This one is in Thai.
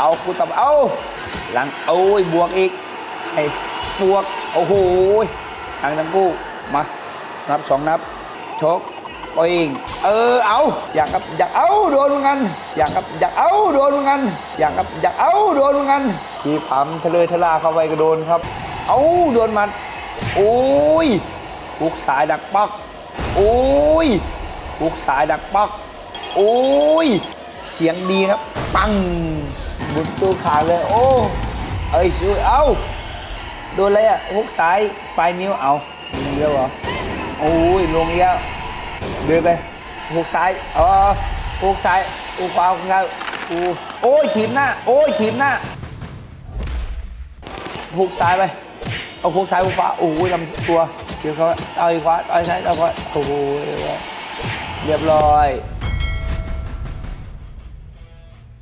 เอากูตบเอาหลังโอ้ยบวกอีกไอ้บวกโอ้โหทางทั้งคู่มานับสองนับชกปล่อยอิงเออเอาอยากครับอยากเอาโดนเหมือนกันอยากครับอยากเอาโดนเหมือนกันอยากครับอยากเอาโดนเหมือนกันทีผัมทะเลทะลาเข้าไปก็โดนครับ เอาโดนมันโอ้ยหุกสายดักปักโอ้ยหุกสายดักปักโอ้ย เสียงดีครับ ปังบุญตัวขาดเลย โอ้เอ้ยช่วยเอาโดนอะไรอะฮุกซ้ายปลายนิ้วเอาลงแล้วเหรอโอ้ยลงอีกแล้วเดินไปฮุกซ้ายเออฮุกซ้ายฮุกขวาฮุกซ้ายโอ้โอ้ยขีมหน้า โอ้ยขีมหน้าฮุกซ้ายไปเอาฮุกซ้ายฮุกขวาโอ้ยลำตัวเดี๋ยวเขาเอาอีกขวาเอาอีกซ้ายเอาขวาโอ้โหเรียบร้อย